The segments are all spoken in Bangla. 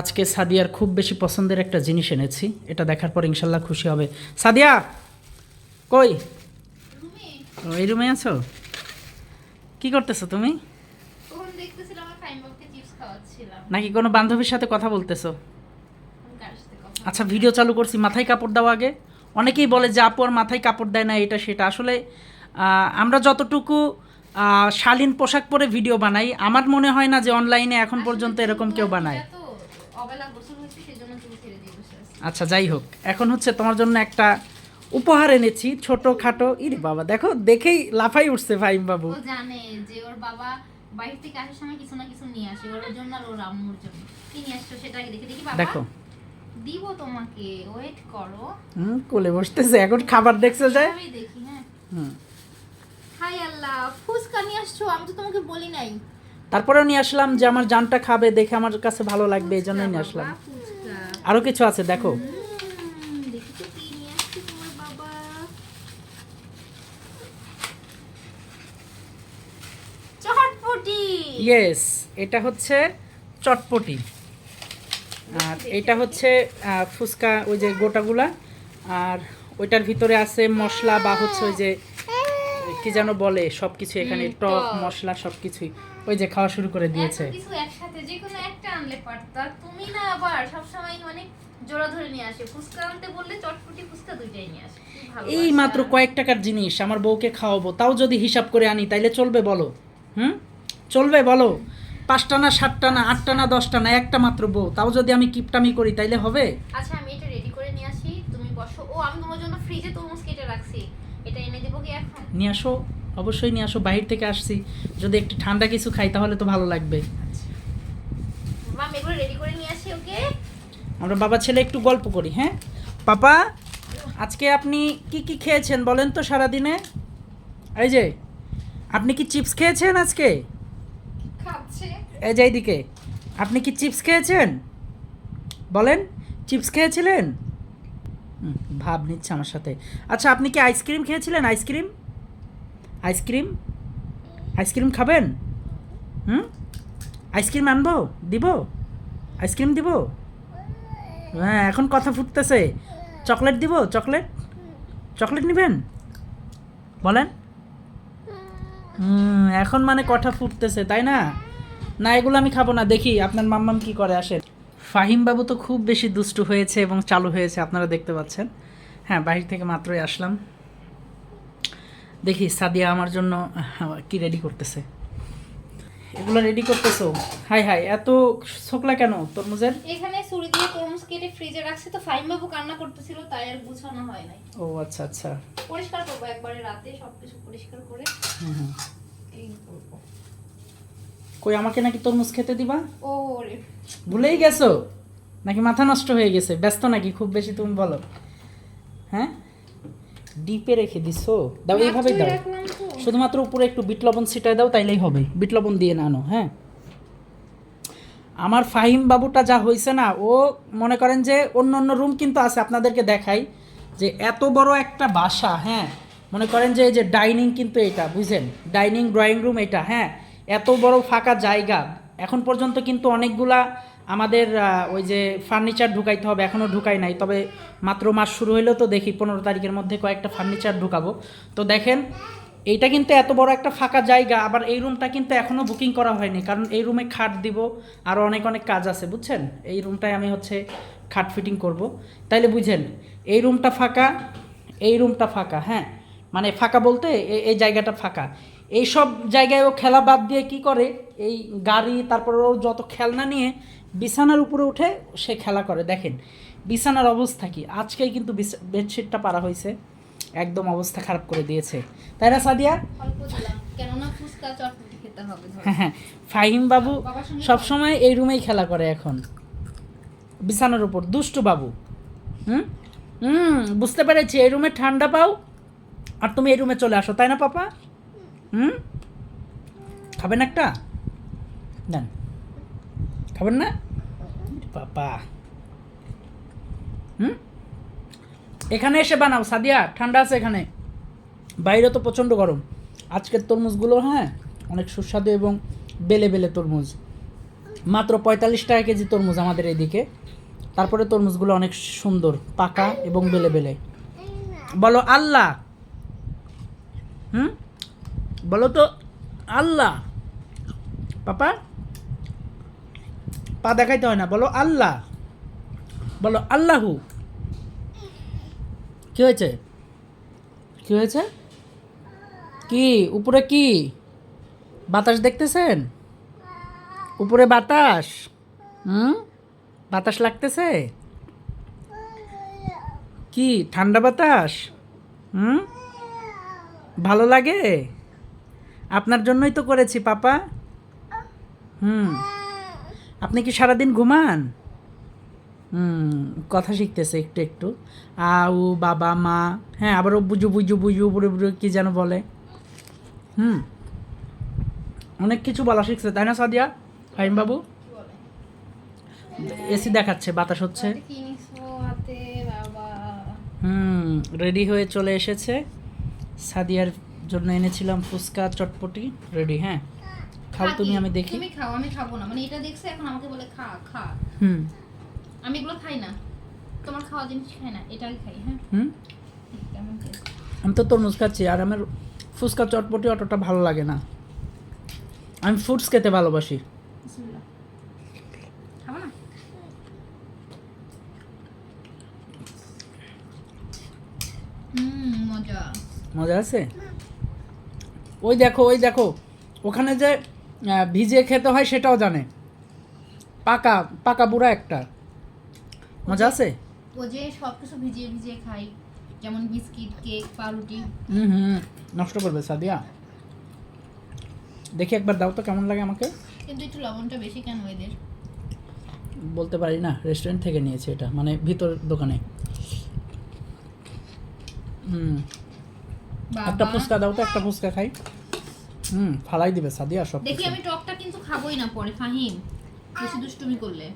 আজকে সাদিয়ার খুব বেশি পছন্দের একটা জিনিস এনেছি। এটা দেখার পর ইনশাল্লাহ খুশি হবে। সাদিয়া কই? এই রুমে আছো? কি করতেছো তুমি? নাকি কোনো বান্ধবীর সাথে কথা বলতেছো? আচ্ছা ভিডিও চালু করছি মাথায় কাপড় দাও আগে। অনেকেই বলে যে আপু আর মাথায় কাপড় দেয় না এটা সেটা। আসলে আমরা যতটুকু শালীন পোশাক পরে ভিডিও বানাই আমার মনে হয় না যে অনলাইনে এখন পর্যন্ত এরকম কেউ বানায়। অবেলা গোসল হয়েছে সেজন্য তুমি ছেড়ে দিয়ে বসে আছি। আচ্ছা যাই হোক। এখন হচ্ছে তোমার জন্য একটা উপহার এনেছি ছোট খাটো ইরে বাবা দেখো দেখেই লাফাই উঠছে ফাইম বাবু। ও জানে যে ওর বাবা বাইরে থেকে আসার সময় কিছু না কিছু নিয়ে আসে ওর জন্য আর ওর আম্মুর জন্য। কি নিয়ে আসছো সেটা আগে দেখে দেখি বাবা। দেখো। দিব তোমাকে ওয়েট করো। হুম কোলে বসতেছে এখন খাবার দেখছে যায়। আমি দেখি হ্যাঁ। হুম। হাই আল্লাহ নিয়ে আসছো? আমি তো তোমাকে বলি নাই। তারপরেও নিয়ে আসলাম যে আমার জানটা খাবে দেখে আমার কাছে ভালো লাগবে এই জন্যই নিয়ে আসলাম। আরও কিছু আছে দেখো। ইয়েস এটা হচ্ছে চটপটি। আর এটা হচ্ছে আহ, ফুচকা ওই যে গোটাগুলা। আর ওইটার ভিতরে আছে মশলা বা হচ্ছে ওই যে কি যেন বলে সব কিছু এখানে টক টক। মশলা সব কিছুই ওই যে খাওয়া শুরু করে দিয়েছে। কিছু একসাথে যে কোনো একটা আনলে পারতা। তুমি না আবার সব সময় মানে জোড়া ধরে নিয়ে আসে। ফুচকা আনতে বললে চটপটি ফুচকা দুইটাই নিয়ে আসে। এই মাত্র কয়েক টাকার জিনিস আমার বউকে খাওয়াবো। তাও যদি হিসাব করে আনি তাইলে চলবে বলো। হুম? চলবে বলো। পাঁচটা না সাতটা না আটটা না দশটা না একটা মাত্র বউ। তাও যদি আমি কিপটামি করি তাইলে হবে? আচ্ছা আমি এটা রেডি করে নিয়ে আসি। তুমি বসো। ও আমি তোমার জন্য ফ্রিজে তরমুজ কেটে রাখছি। এটা এনে দেবো কি এখন? নিয়ে আসো। অবশ্যই নিয়ে আসো বাহির থেকে আসছি। যদি একটু ঠান্ডা কিছু খাই তাহলে তো ভালো লাগবে। রেডি করে নিয়ে আসি ওকে? আমরা বাবা ছেলে একটু গল্প করি হ্যাঁ? পাপা আজকে আপনি কি কি খেয়েছেন বলেন তো সারাদিনে? এই যে আপনি কি চিপস খেয়েছেন আজকে? এই যে এইদিকে আপনি কি চিপস খেয়েছেন? বলেন চিপস খেয়েছিলেন? ভাব নিচ্ছে আমার সাথে। আচ্ছা আপনি কি আইসক্রিম খেয়েছিলেন আইসক্রিম আইসক্রিম আইসক্রিম খাবেন? হুম? আইসক্রিম আনব? দিব? আইসক্রিম দিব? হ্যাঁ এখন কথা ফুটতেছে। চকলেট দিব? চকলেট চকলেট নেবেন? বলেন। এখন মানে কথা ফুটতেছে, তাই না? না, এগুলো আমি খাব না। দেখি, আপনার মাম্মাম কি করে আসেন। ফাহিম বাবু তো খুব বেশি দুষ্টু হয়েছে এবং চালু হয়েছে, আপনারা দেখতে পাচ্ছেন। হ্যাঁ বাহির থেকে মাত্রই আসলাম। দেখি সাদিয়া আমার জন্য কি রেডি করতেছে। এগুলো রেডি করতেছো? হাই হাই এত ছোকলা কেন তরমুজের? এখানে ছুরি দিয়ে তরমুজ কেটে ফ্রিজে রাখছি তো ফাইম বাবু কান্না করতেছিল তাই আর গুছানো হয় নাই। ও আচ্ছা আচ্ছা। পরিষ্কার করব একবারে রাতে সবকিছু পরিষ্কার করে। হুম হুম। এই করব। কই আমাকে নাকি তরমুজ খেতে দিবা? ও রে। ভুলেই গেছো? নাকি মাথা নষ্ট হয়ে গেছে? ব্যস্ত নাকি? খুব বেশি তুমি বলো। হ্যাঁ? ডিপে রেখে দিছো? দাও এইভাবেই দাও। শুধুমাত্র উপরে একটু বিট লবণ ছিটায় দাও তাইলেই হবে। বিট লবণ দিয়ে না আনো হ্যাঁ? আমার ফাহিম বাবুটা যা হয়েছে না ও মনে করেন যে অন্য অন্য রুম কিন্তু আছে আপনাদেরকে দেখাই যে এত বড় একটা বাসা হ্যাঁ? মনে করেন যে এই যে ডাইনিং কিন্তু এটা বুঝছেন ডাইনিং ড্রয়িং রুম এটা হ্যাঁ? এত বড় ফাঁকা জায়গা। এখন পর্যন্ত কিন্তু অনেকগুলা আমাদের ওই যে ফার্নিচার ঢুকাইতে হবে এখনও ঢুকাই নাই। তবে মাত্র মাস শুরু হইলেও তো দেখি পনেরো তারিখের মধ্যে কয়েকটা ফার্নিচার ঢুকাবো। তো দেখেন, এইটা কিন্তু এত বড় একটা ফাঁকা জায়গা, আবার এই রুমটা কিন্তু এখনও বুকিং করা হয়নি, কারণ এই রুমে খাট দিব আরও অনেক অনেক কাজ আছে, বুঝছেন? এই রুমটায় আমি হচ্ছে খাট ফিটিং করব। তাইলে বুঝেন, এই রুমটা ফাঁকা, এই রুমটা ফাঁকা হ্যাঁ? মানে ফাঁকা বলতে এই জায়গাটা ফাঁকা। এই সব জায়গায় ও খেলা বাদ দিয়ে কি করে? এই গাড়ি তারপর ও যত খেলনা নিয়ে বিছানার উপরে উঠে সে খেলা করে। দেখেন বিছানার অবস্থা কি? আজকেই কিন্তু বেডশিটটা পারা হয়েছে। একদম অবস্থা খারাপ করে দিয়েছে। তাই না সাদিয়া। হ্যাঁ হ্যাঁ। ফাহিম বাবু সবসময় এই রুমেই খেলা করে এখন। বিছানার উপর। দুষ্টু বাবু। হুম? হুম বুঝতে পেরেছি। এই রুমে ঠান্ডা পাও আর তুমি এই রুমে চলে আসো। তাই না পাপা? হুম? খাবেন একটা? দেন খাবেন না হুম এখানে এসে বানাও, সাদিয়া। ঠান্ডা আছে এখানে। বাইরে তো প্রচণ্ড গরম। আজকের তরমুজগুলো হ্যাঁ অনেক সুস্বাদু এবং বেলে বেলে তরমুজ। মাত্র পঁয়তাল্লিশ টাকা কেজি তরমুজ আমাদের এদিকে। তারপরে তরমুজগুলো অনেক সুন্দর, পাকা এবং বেলে বেলে। বলো আল্লাহ। হুম? বলো তো আল্লাহ। পাপা? পা দেখাইতে হয় না। বলো আল্লাহ। বলো আল্লাহু। কি হয়েছে? কি হয়েছে? কি? উপরে কি? বাতাস দেখতেছেন? উপরে বাতাস। হুম? বাতাস লাগতেছে? কি? ঠান্ডা বাতাস? হুম? ভালো লাগে? আপনার জন্যই তো করেছি, পাপা। হুম। আপনি কি সারাদিন ঘুমান? কথা শিখতেছে একটু একটু। আউ, বাবা, মা হ্যাঁ আবারও বুঝু বুঝু বুঝু বুড়ো বুড়ো কি যেন বলে। হুম, অনেক কিছু বলা শিখছে, তাই না, সাদিয়া? ফাহিম বাবু? এসি দেখাচ্ছে, বাতাস হচ্ছে। হুম, রেডি হয়ে চলে এসেছে। সাদিয়ার জন্য এনেছিলাম ফুচকা, চটপটি, রেডি হ্যাঁ। খাও তুমি আমি দেখি। তুমি খাও আমি খাব না। মানে এটা দেখছে এখন আমাকে বলে খা খা। হুম। আমি এগুলো খাই না। তোমার খাওয়া জিনিস খাই না এটাই খাই হ্যাঁ? হুম? আমি তো তরমুজ খাচ্ছি আর আমার ফুচকা চটপটি অতটা ভালো লাগে না। আমি ফ্রুটস খেতে ভালোবাসি। মজা আছে? ওই দেখো ওই দেখো ওখানে যে ভিজিয়ে খেতে হয় সেটাও জানে। পাকা পাকা বুড়া একটা। মজা আছে? ও যে সব কিছু ভিজিয়ে ভিজিয়ে খাই যেমন বিস্কিট কেক পাউরুটি। হুম হুম নষ্ট করবে সাদিয়া। দেখি একবার দাও তো কেমন লাগে আমাকে। কিন্তু একটু লবণটা বেশি কেন এদের? বলতে পারি না রেস্টুরেন্ট থেকে নিয়েছি এটা মানে ভিতর দোকানে। হুম। একটা ফুচকা দাও তো একটা ফুচকা খাই। হুম ফালাই দিবে সাদিয়া সব দেখি। আমি টকটা কিন্তু খাবোই না পরে ফাহিম। বেশি দুষ্টুমি করলে।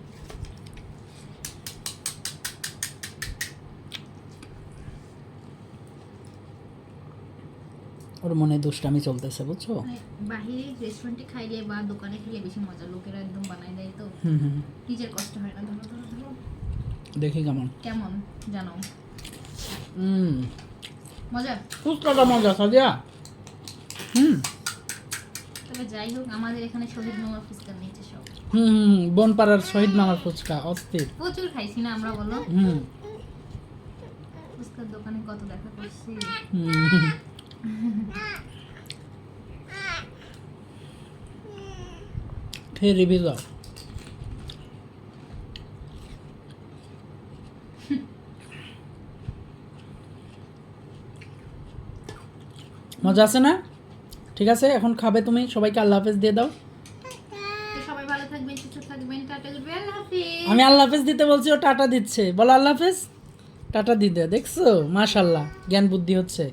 ওর মনে দুষ্টামি চলতেছে বুঝছ? মানে বাহিরে রেস্টুরেন্টে খাইলে বা দোকানে খেলে বেশি মজা লোকেরা একদম বানাই দেয় তো। নিজের কষ্ট হয় না ধরো ধরো ধরো। দেখি কেমন। কেমন জানো? হুম। মজা? ফুচকাটা মজা সাদিয়া। হুম। তবে যাই হোক আমাদের এখানে শহীদ মোমা ফুচকা নিচে সব। হুম হুম হুম, বনপাড়ার শহীদ মামার ফুচকা অস্থির। প্রচুর খাইছি না আমরা বলো? হুম। ফুচকার দোকানে কত দেখা করছি? হুম রিভিউ দাও মজা আছে না? ঠিক আছে? এখন খাবে তুমি। সবাইকে আল্লাহ হাফেজ দিয়ে দাও। সবাই ভালো থাকবেন সুস্থ থাকবেন। টাটা আল্লাহ হাফিজ। আমি আল্লাহ হাফেজ দিতে বলছি ও টাটা দিচ্ছে। বলো আল্লাহ হাফেজ? টাটা দিতে দেখছ? মাশাল্লাহ জ্ঞান বুদ্ধি হচ্ছে।